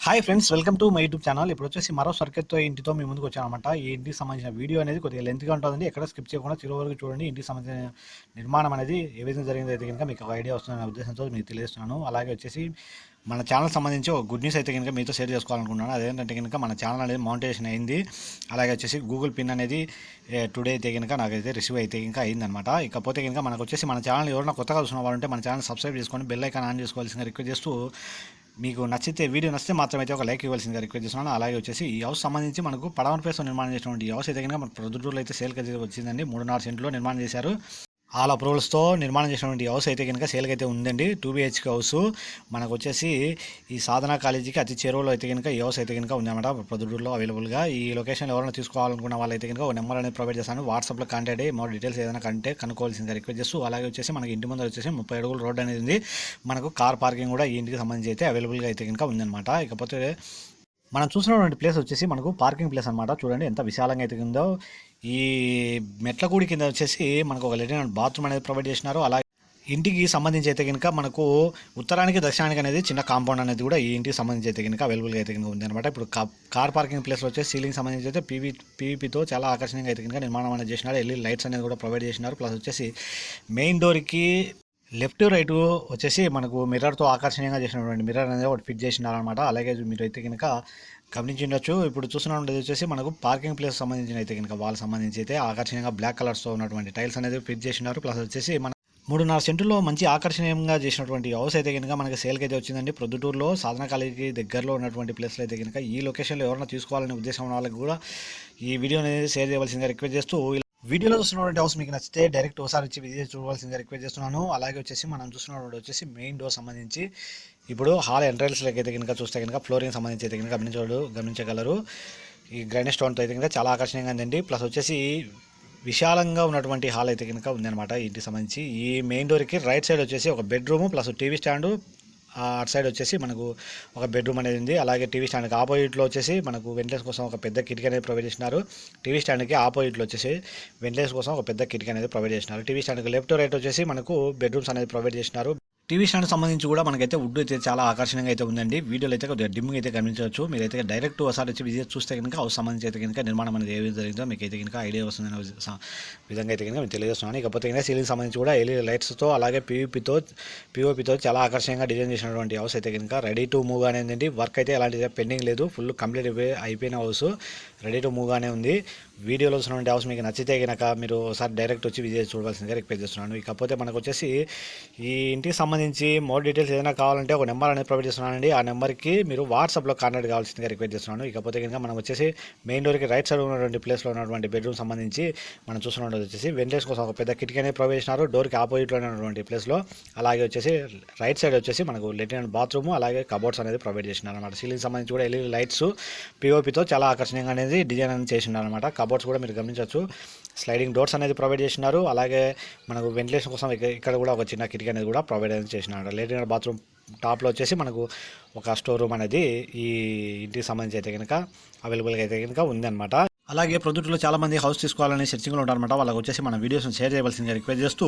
Hi friends welcome to my YouTube channel ఇప్పుడు వచ్చేసి మరో సర్కెట్తో ఇంటితో మీ ముందుకు వచ్చానమాట ఈ ఇంటికి సంబంధించిన వీడియో అనేది కొద్దిగా లెంత్గా ఉంటుందండి. ఎక్కడ స్కిప్ చేయకుండా చివరి వరకు చూడండి. ఇంటికి సంబంధించిన నిర్మాణం అనేది ఏ విధంగా జరిగిందో అయితే కనుక మీకు ఒక ఐడియా వస్తుందనే ఉద్దేశంతో మీకు తెలియజేస్తున్నాను. అలాగే వచ్చేసి మన ఛానల్ సంబంధించి ఒక గుడ్ న్యూస్ అయితే కనుక మీతో షేర్ చేసుకోవాలనుకున్నాను అదేంటంటే కనుక మన ఛానల్ అనేది మౌంటేషన్ అయింది. అలాగే వచ్చేసి గూగుల్ పిన్ అనేది టుడే అయితే కనుక నాకైతే రిసీవ్ అయితే ఇంకా అయిందనమాట ఇకపోతే కనుక మనకు వచ్చేసి మన ఛానల్ ఎవరైనా కొత్తగా చూసిన వాళ్ళు ఉంటే మన ఛానల్ సబ్స్క్రైబ్ చేసుకొని బెల్ ఐకాన్ ఆన్ చేసుకోవాల్సిన రిక్వెస్ట్ చేస్తూ మీకు నచ్చితే వీడియో నచ్చితే మాత్రమైతే అయితే ఒక లైక్ ఇవ్వాల్సిందిగా రిక్వెస్ట్ చేస్తున్నాను. అలాగే వచ్చేసి ఈ హౌస్ సంబంధించి మనకు పడవన ప్లేస్లో నిర్మాణం చేసినటువంటి ఈ హౌస్ అయితే కనుక మన ప్రొద్దుటూరులో అయితే సేల్కి అయితే వచ్చిందండి. మూడున్నర సెంట్లో నిర్మాణం చేశారు. ఆల్ అప్రూవల్స్తో నిర్మాణం చేసినటువంటి హౌస్ అయితే కనుక సేల్కి అయితే ఉందండి. Two BHK house. మనకు వచ్చేసి ఈ సాధన కాలేజీకి అతి చేరువలో అయితే కనుక ఈ హౌస్ అయితే కనుక ఉందన్నమాట. ప్రొద్దుటూరులో అవైలబుల్గా. ఈ లొకేషన్లో ఎవరైనా తీసుకోవాలనుకున్న వాళ్ళైతే కనుక ఒక నెంబర్ అనేది ప్రొవైడ్ చేస్తాను. వాట్సాప్లో కాంటాక్ట్ అయ్యి మా డీటెయిల్స్ ఏదైనా కంటే కనుక్కోవాల్సిందిగా రిక్వెస్ట్ చేస్తూ అలాగే వచ్చేసి మనకి ఇంటి ముందర వచ్చేసి ముప్పై అడుగుల రోడ్ అనేది ఉంది. మనకు కార్ పార్కింగ్ కూడా ఈ ఇంటికి సంబంధించి అయితే అవైలబుల్గా అయితే కనుక ఉందన్నమాట. ఇకపోతే మనం చూసినటువంటి ప్లేస్ వచ్చేసి మనకు పార్కింగ్ ప్లేస్ అనమాట చూడండి ఎంత విశాలంగా అయితే ఉందో. ఈ మెట్ల కూడి కింద వచ్చేసి మనకు ఒక లెటిన్ బాత్రూమ్ అనేది ప్రొవైడ్ చేసినారు. అలాగే ఇంటికి సంబంధించి అయితే కనుక మనకు ఉత్తరానికి దక్షిణానికి అనేది చిన్న కాంపౌండ్ అనేది కూడా ఈ ఇంటికి సంబంధించి అయితే కనుక అవైలబుల్గా అయితే కనుక ఉంది అనమాట ఇప్పుడు కార్ పార్కింగ్ ప్లేస్లో వచ్చేసి సీలింగ్ సంబంధించి అయితే పీవీ పీవీపీతో చాలా ఆకర్షణీయంగా అయితే కనుక నిర్మాణం అనేది చేసినారు. ఎల్ఈ లైట్స్ అనేది కూడా ప్రొవైడ్ చేసినారు. ప్లస్ వచ్చేసి మెయిన్ డోర్కి లెఫ్ట్ రైట్ వచ్చేసి మనకు మిర్రర్తో ఆకర్షణీయంగా చేసినటువంటి మిర్రర్ అనేది ఒకటి ఫిట్ చేసినారనమాట అలాగే మీరు అయితే కనుక గమనించి ఉండొచ్చు ఇప్పుడు చూస్తున్నది వచ్చేసి మనకు పార్కింగ్ ప్లేస్ సంబంధించిన అయితే కనుక వాళ్ళ సంబంధించి అయితే ఆకర్షణీయంగా బ్లాక్ కలర్స్తో ఉన్నటువంటి టైల్స్ అనేది ఫిట్ చేసినారు ప్లస్ వచ్చేసి మన మూడున్నర సెంటులో మంచి ఆకర్షణీయంగా చేసినటువంటి హౌస్ అయితే కనుక మనకి సేల్కి అయితే వచ్చిందండి. ప్రొద్దుటూరులో సాధన కాలేజీకి దగ్గరలో ఉన్నటువంటి ప్లేస్లో అయితే కనుక ఈ లొకేషన్లో ఎవరైనా తీసుకోవాలనే ఉద్దేశం ఉన్న వాళ్ళకి కూడా ఈ వీడియో అనేది షేర్ చేయవలసిందిగా రిక్వెస్ట్ చేస్తూ వీడియోలో చూస్తున్నటువంటి డౌస్ మీకు నచ్చితే డైరెక్ట్ ఒకసారి వచ్చి విజయ్ చూడవలసిందిగా రిక్వెస్ట్ చేస్తున్నాను. అలాగే వచ్చేసి మనం చూస్తున్నటువంటి వచ్చేసి మెయిన్ డోర్ సంబంధించి ఇప్పుడు హాల్ ఎంట్రన్స్లోకి అయితే కనుక చూస్తే కనుక ఫ్లోరింగ్ సంబంధించి అయితే కనుక గమనించగలరు గమనించగలరు. ఈ గ్రైనేట్ స్టోన్తో అయితే కనుక చాలా ఆకర్షణీయంగా ఉందండి. ప్లస్ వచ్చేసి విశాలంగా ఉన్నటువంటి హాల్ అయితే కనుక ఉందన్నమాట. ఇంటికి సంబంధించి ఈ మెయిన్ డోర్కి రైట్ సైడ్ వచ్చేసి ఒక బెడ్రూమ్ ప్లస్ టీవీ స్టాండు అటు సైడ్ వచ్చేసి మనకు ఒక బెడ్రూమ్ అనేది ఉంది. అలాగే టీవీ స్టాండ్కి ఆపోజిట్లో వచ్చేసి మనకు వెంటిలేషన్ కోసం ఒక పెద్ద కిటికీ అనేది ప్రొవైడ్ చేసినారు. టీవీ స్టాండ్కి ఆపోజిట్లో వచ్చేసి వెంటిలేషన్ కోసం ఒక పెద్ద కిటికీ అనేది ప్రొవైడ్ చేసినారు. టీవీ స్టాండ్కి లెఫ్ట్ రైట్ వచ్చేసి మనకు బెడ్రూమ్స్ అనేది ప్రొవైడ్ చేసినారు. టీవీ స్టాండ్ సంబంధించి కూడా మనకైతే వుడ్ అయితే చాలా ఆకర్షణంగా అయితే ఉందండి. వీడియోలో అయితే కొద్దిగా డిమ్మింగ్ అయితే గమనించవచ్చు మీరైతే డైరెక్ట్ ఒకసారి వచ్చి విజిట్ చూస్తే కనుక హౌస్ సంబంధించి అయితే కనుక నిర్మాణం అనేది ఏ విధంగా జరిగిందో మీకు అయితే కనుక ఐడియా వస్తుందనే విధంగా అయితే కనుక మీకు తెలియజేస్తున్నాను ఇకపోతే కనుక సీలింగ్ సంబంధించి కూడా ఎల్ఈడి లైట్స్తో అలాగే పీవీపీతో పీఓపీతో చాలా ఆకర్షణంగా డిజైన్ చేసినటువంటి హౌస్ అయితే కనుక రెడీ టు మూవ్ అనేది వర్క్ అయితే ఎలాంటి పెండింగ్ లేదు. ఫుల్ కంప్లీట్ అయిపోయి అయిపోయిన హౌస్ రెడీ టు మూవ్గానే ఉంది. వీడియోలో వచ్చినటువంటి అవసరం మీకు నచ్చితే కనుక మీరు ఒకసారి డైరెక్ట్ వచ్చి విజయ్ చూడవలసిందిగా రిక్వెస్ట్ చేస్తున్నాను. ఇకపోతే మనకు వచ్చేసి ఈ ఇంటికి సంబంధించి మోర్ డీటెయిల్స్ ఏదైనా కావాలంటే ఒక నెంబర్ అనేది ప్రొవైడ్ చేస్తున్నానండి. ఆ నెంబర్కి మీరు వాట్సాప్లో కాంటాక్ట్ కావాల్సిందిగా రిక్వెస్ట్ చేస్తున్నాను. ఇకపోతే కనుక మనం వచ్చేసి మెయిన్ డోర్కి రైట్ సైడ్ ఉన్నటువంటి ప్లేస్లో ఉన్నటువంటి బెడ్రూమ్ సంబంధించి మనం చూస్తున్నది వచ్చేసి వెంటిలేషన్ కోసం ఒక పెద్ద కిటికీ అనేది ప్రొవైడ్ చేసినారు. డోర్కి ఆపోజిట్లో ఉన్నటువంటి ప్లేస్లో అలాగే వచ్చేసి రైట్ సైడ్ వచ్చేసి మనకు లెటిన్ అండ్ బాత్రూమ్ అలాగే కబోర్డ్స్ అనేది ప్రొవైడ్ చేసినారు అనమాట సీలింగ్ సంబంధించి కూడా ఎల్ఈడి లైట్స్ పిఓపితో చాలా ఆకర్షణీయంగా అనేది డిజైన్ అనేది చేసినారు అనమాట కబోర్డ్స్ కూడా మీరు గమనించవచ్చు. స్లైడింగ్ డోర్స్ అనేది ప్రొవైడ్ చేసినారు. అలాగే మనకు వెంటిలేషన్ కోసం ఇక్కడ కూడా ఒక చిన్న కిటికీ అనేది కూడా ప్రొవైడ్ అనేది చేసినారు. లెటిన్ బాత్రూమ్ టాప్లో వచ్చేసి మనకు ఒక స్టోర్ రూమ్ అనేది ఈ ఇంటికి సంబంధించి అయితే కనుక అవైలబుల్గా అయితే కనుక ఉందన్నమాట. అలాగే ప్రొద్దుట్లో చాలా మంది హౌస్ తీసుకోవాలని సెర్చింగ్లో ఉంటారన్నమాట. వాళ్ళకి వచ్చేసి మన వీడియోస్ని షేర్ చేయవలసిందిగా రిక్వెస్ట్ చేస్తూ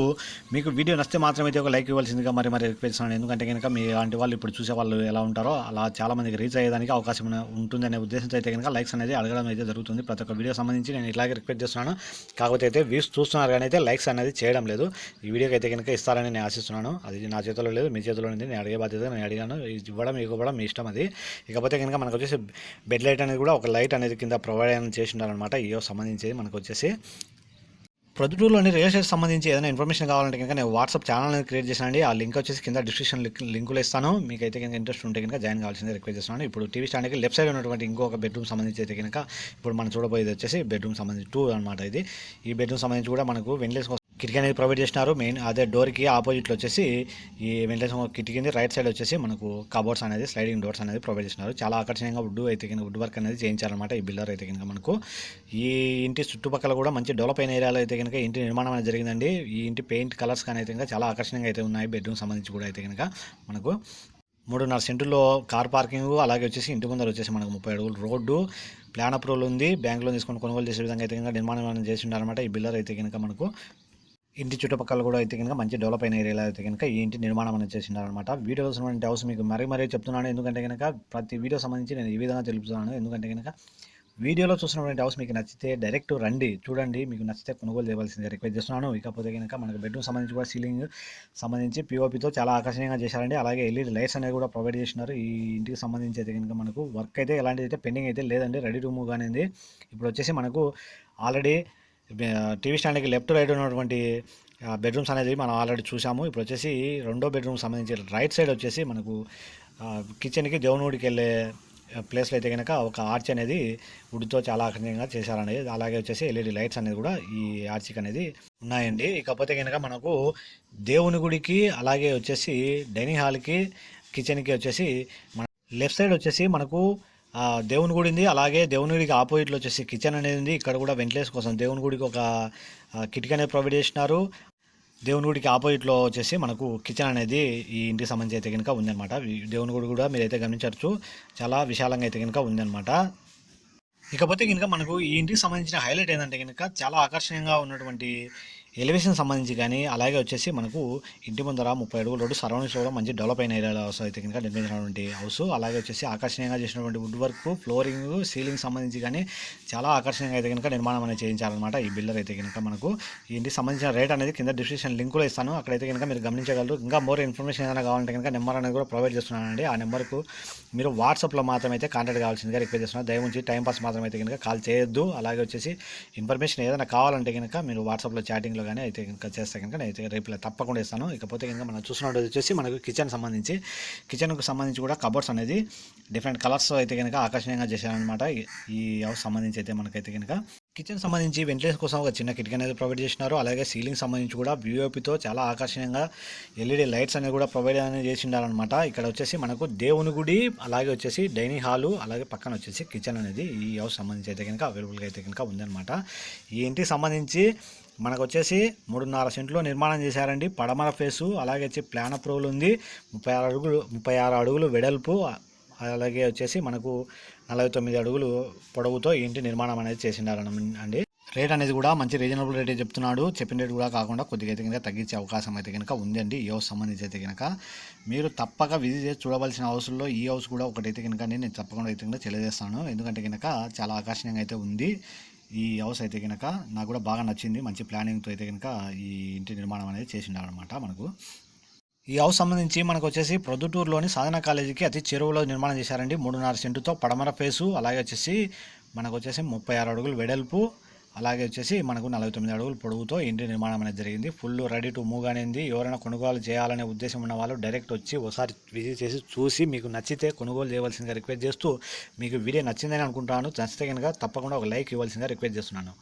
మీకు వీడియో నచ్చితే మాత్రమే అయితే ఒక లైక్ ఇవ్వాల్సిందిగా మరి మరి రిక్వెస్ట్ చేస్తున్నాను. ఎందుకంటే కనుక మీ ఇలాంటి వాళ్ళు ఇప్పుడు చూసే వాళ్ళు ఎలా ఉంటారో అలా చాలా మందికి రీచ్ అయ్యేదానికి అవకాశం ఉంటుందనే ఉద్దేశంతో అయితే కనుక లైక్స్ అనేది అడగడం అయితే జరుగుతుంది. ప్రతి ఒక్క వీడియో సంబంధించి నేను ఇలాగే రిక్వెస్ట్ చేస్తున్నాను. కాకపోతే అయితే వ్యూస్ చూస్తున్నారు కానీ అయితే లైక్స్ అనేది చేయడం లేదు. ఈ వీడియోకి అయితే కనుక ఇస్తారని నేను ఆశిస్తున్నాను. అది నా చేతిలో లేదు మీ చేతిలో ఉంది. నేను అడిగే బాధ్యత నేను అడిగాను. ఇది ఇవ్వడం ఇవ్వడం మీ ఇష్టం అది. ఇకపోతే కనుక మనకు వచ్చేసి బెడ్ లైట్ అనేది కూడా ఒక లైట్ అనేది కింద ప్రొవైడ్ అనేది చేసిండారనమాట ఈ సంబంధించి మనకు వచ్చేసి ప్రొద్దుటూరులోని రియల్ ఎస్టేట్ సంబంధించి ఏదైనా ఇన్ఫర్మేషన్ కావాలంటే కనుక నేను వాట్సాప్ ఛానల్ అనేది క్రియేట్ చేశానండి. ఆ లింక్ వచ్చేసి కింద డిస్క్రిప్షన్ లింకులు ఇస్తాను. మీకు అయితే కనుక ఇంట్రెస్ట్ ఉంటే కనుక జాయిన్ కావాల్సింది రిక్వెస్ట్ చేస్తున్నాను. ఇప్పుడు టీవీ స్టాండ్కి లెఫ్ట్ సైడ్ ఉన్నటువంటి ఇంకొక బెడ్రూమ్ సంబంధించి అయితే కనుక ఇప్పుడు మనం చూడబోయేది వచ్చేసి బెడ్రూమ్ సంబంధించి టూ అనమాట ఇది. ఈ బెడ్రూమ్ సంబంధించి కూడా మనకు వెంటిలేషన్ కిటికీ అనేది ప్రొవైడ్ చేసినారు. మెయిన్ అదే డోర్కి ఆపోజిట్లో వచ్చేసి ఈ వెంటిలేషన్ కిటికీ రైట్ సైడ్ వచ్చేసి మనకు కబోర్డ్స్ అనేది స్లైడింగ్ డోర్స్ అనేది ప్రొవైడ్ చేసినారు. చాలా ఆకర్షణీయంగా వుడ్ అయితే కింద వుడ్ వర్క్ అనేది చేయించారనమాట ఈ బిల్డర్ అయితే కనుక మనకు. ఈ ఇంటి చుట్టుపక్కల కూడా మంచి డెవలప్ అయిన ఏరియాలో అయితే కనుక ఇంటి నిర్మాణం అనేది జరిగిందండి. ఈ ఇంటి పెయింట్ కలర్స్ కానీ అయితే కనుక చాలా ఆకర్షణీయంగా అయితే ఉన్నాయి. బెడ్రూమ్ సంబంధించి కూడా అయితే కనుక మనకు మూడున్నర సెంటుల్లో కార్ పార్కింగ్ అలాగే వచ్చేసి ఇంటి ముందర వచ్చేసి మనకు ముప్పై అడుగులు రోడ్డు ప్లాన్ అప్రూవల్ ఉంది. బ్యాంక్ లోన్ తీసుకొని కొనుగోలు చేసే విధంగా అయితే కనుక నిర్మాణం అనేది చేసి ఉన్నారనమాట ఈ బిల్లర్ అయితే కనుక మనకు. ఇంటి చుట్టుపక్కల కూడా అయితే కనుక మంచి డెవలప్ అయిన ఏరియాలో అయితే కనుక ఈ ఇంటి నిర్మాణం అనేది చేసినారనమాట వీడియో చూసినటువంటి హౌస్ మీకు మరీ మరీ చెప్తున్నాను. ఎందుకంటే కనుక ప్రతి వీడియో సంబంధించి నేను ఈ విధంగా తెలుపుతున్నాను. ఎందుకంటే కనుక వీడియోలో చూసినటువంటి హౌస్ మీకు నచ్చితే డైరెక్ట్ రండి చూడండి. మీకు నచ్చితే కొనుగోలు చేయవలసింది రిక్వెస్ట్ చేస్తున్నాను. ఇకపోతే కనుక మనకు బెడ్రూమ్ సంబంధించి కూడా సీలింగ్ సంబంధించి పిఓపితో చాలా ఆకర్షణీయంగా చేశారండి. అలాగే ఎల్ఈడి లైట్స్ అనేవి కూడా ప్రొవైడ్ చేసినారు. ఈ ఇంటికి సంబంధించి అయితే కనుక మనకు వర్క్ అయితే ఎలాంటిది అయితే పెండింగ్ అయితే లేదండి. రెడీ రూమ్ కానీ ఇప్పుడు వచ్చేసి మనకు ఆల్రెడీ టీవీ స్టాండ్కి లెఫ్ట్ రైట్ ఉన్నటువంటి బెడ్రూమ్స్ అనేది మనం ఆల్రెడీ చూసాము ఇప్పుడు వచ్చేసి రెండో బెడ్రూమ్ సంబంధించి రైట్ సైడ్ వచ్చేసి మనకు కిచెన్కి దేవునిగుడికి వెళ్ళే ప్లేస్లో అయితే కనుక ఒక ఆర్చ్ అనేది వుడ్తో చాలా ఆకర్షణీయంగా చేశారనేది. అలాగే వచ్చేసి ఎల్ఈడి లైట్స్ అనేది కూడా ఈ ఆర్చికి అనేది ఉన్నాయండి. ఇకపోతే కనుక మనకు దేవుని గుడికి అలాగే వచ్చేసి డైనింగ్ హాల్కి కిచెన్కి వచ్చేసి మన లెఫ్ట్ సైడ్ వచ్చేసి మనకు దేవుని గుడి ఉంది. అలాగే దేవుని గుడికి ఆపోజిట్లో వచ్చేసి కిచెన్ అనేది ఉంది. ఇక్కడ కూడా వెంటిలేషన్ కోసం దేవుని గుడికి ఒక కిటికీ అనేది ప్రొవైడ్ చేసినారు. దేవుని గుడికి ఆపోజిట్లో వచ్చేసి మనకు కిచెన్ అనేది ఈ ఇంటికి సంబంధించి అయితే కనుక ఉందన్నమాట. దేవుని గుడి కూడా మీరైతే గమనించవచ్చు. చాలా విశాలంగా అయితే కనుక ఉందన్నమాట. ఇకపోతే కనుక మనకు ఈ ఇంటికి సంబంధించిన హైలైట్ ఏంటంటే కనుక చాలా ఆకర్షణీయంగా ఉన్నటువంటి ఎలివేషన్ సంబంధించి కానీ అలాగే వచ్చేసి మనకు ఇంటి ముందర ముప్పై అడుగుల రోడ్డు సరౌండింగ్స్ కూడా మంచి డెవలప్ అయిన ఏరియా హౌస్ అయితే కనుక నిర్మించినటువంటి హౌస్ అలాగే వచ్చేసి ఆకర్షణీయంగా చేసినటువంటి వుడ్ వర్క్ ఫ్లోరింగ్ సీలింగ్ సంబంధించి కానీ చాలా ఆకర్షణీయంగా అయితే కనుక నిర్మాణం అనేది చేయించాలన్నమాట ఈ బిల్డర్ అయితే కనుక మనకు. ఈ ఇంటికి సంబంధించిన రేట్ అనేది కింద డిస్క్రిప్షన్ లింకులో ఇస్తాను. అక్కడైతే కనుక మీరు గమనించగలరు. ఇంకా మోర్ ఇన్ఫర్మేషన్ ఏదైనా కావాలంటే కనుక నెంబర్ అనేది కూడా ప్రొవైడ్ చేస్తున్నానండి. ఆ నెంబర్కు మీరు వాట్సాప్లో మాత్రమే అయితే కాంటాక్ట్ కావాల్సిందిగా రిక్వెస్ట్ చేస్తున్నాను దయవుంచి టైం పాస్ మాత్రం అయితే కనుక కాల్ చేయొద్దు. అలాగే వచ్చేసి ఇన్ఫర్మేషన్ ఏదైనా కావాలంటే కనుక మీరు వాట్సాప్లో చాటింగ్లో కానీ అయితే కనుక చేస్తే కనుక అయితే రేపు తప్పకుండా ఇస్తాను. ఇకపోతే కనుక మనం చూసినట్టు వచ్చేసి మనకు కిచెన్ సంబంధించి కిచెన్కు సంబంధించి కూడా కబోర్డ్స్ అనేది డిఫరెంట్ కలర్స్ అయితే కనుక ఆకర్షణీయంగా చేశారనమాట ఈ- ఈ హౌస్ సంబంధించి అయితే మనకైతే కనుక. కిచెన్ సంబంధించి వెంటిలేషన్ కోసం ఒక చిన్న కిటికీ అనేది ప్రొవైడ్ చేసినారు. అలాగే సీలింగ్ సంబంధించి కూడా విఓపితో చాలా ఆకర్షణీయంగా ఎల్ఈడి లైట్స్ అనేది కూడా ప్రొవైడ్ అనేది చేసి ఉండాలన్నమాట ఇక్కడ వచ్చేసి మనకు దేవుని గుడి అలాగే వచ్చేసి డైనింగ్ హాలు అలాగే పక్కన వచ్చేసి కిచెన్ అనేది ఈ హౌస్ సంబంధించి అయితే కనుక అవైలబుల్గా అయితే కనుక ఉందన్నమాట. ఈ ఇంటికి సంబంధించి మనకు వచ్చేసి మూడున్నర సెంట్లో నిర్మాణం చేశారండి. పడమర ఫేసు అలాగే వచ్చి ప్లాన్ అప్రూవల్ ఉంది. ముప్పై ఆరు అడుగులు ముప్పై ఆరు అడుగులు వెడల్పు అలాగే వచ్చేసి మనకు నలభై తొమ్మిది అడుగులు పొడవుతో ఇంటి నిర్మాణం అనేది చేసినారు అండి రేట్ అనేది కూడా మంచి రీజనబుల్ రేటే చెప్తున్నాడు. చెప్పిన రేట్ కూడా కాకుండా కొద్దిగా అయితే కనుక తగ్గించే అవకాశం అయితే కనుక ఉందండి. ఈ హౌస్ సంబంధించి అయితే కనుక మీరు తప్పక విజిట్ చేసి చూడవలసిన హౌస్లో ఈ హౌస్ కూడా ఒకటైతే కనుక నేను తప్పకుండా అయితే కనుక తెలియజేస్తాను. ఎందుకంటే కనుక చాలా ఆకర్షణీయంగా అయితే ఉంది. ఈ హౌస్ అయితే కనుక నాకు కూడా బాగా నచ్చింది. మంచి ప్లానింగ్తో అయితే కనుక ఈ ఇంటి నిర్మాణం అనేది చేసిండారనమాట మనకు. ఈ హౌస్ సంబంధించి మనకు వచ్చేసి ప్రొద్దుటూరులోని సాధన కాలేజీకి అతి చెరువులో నిర్మాణం చేశారండి. మూడున్నర సెంటుతో పడమర ఫేసు అలాగే వచ్చేసి మనకు వచ్చేసి ముప్పై ఆరు అడుగులు వెడల్పు అలాగే వచ్చేసి మనకు నలభై తొమ్మిది అడుగులు పొడవుతో ఇంటి నిర్మాణం అనేది జరిగింది. ఫుల్ రెడీ టు మూవ్ అనేది ఎవరైనా కొనుగోలు చేయాలనే ఉద్దేశం ఉన్న వాళ్ళు డైరెక్ట్ వచ్చి ఒకసారి విజిట్ చేసి చూసి మీకు నచ్చితే కొనుగోలు చేయవలసిందిగా రిక్వెస్ట్ చేస్తూ మీకు వీడియో నచ్చిందని అనుకుంటాను. నచ్చితే కనుక తప్పకుండా ఒక లైక్ ఇవ్వాల్సిందిగా రిక్వెస్ట్ చేస్తున్నాను.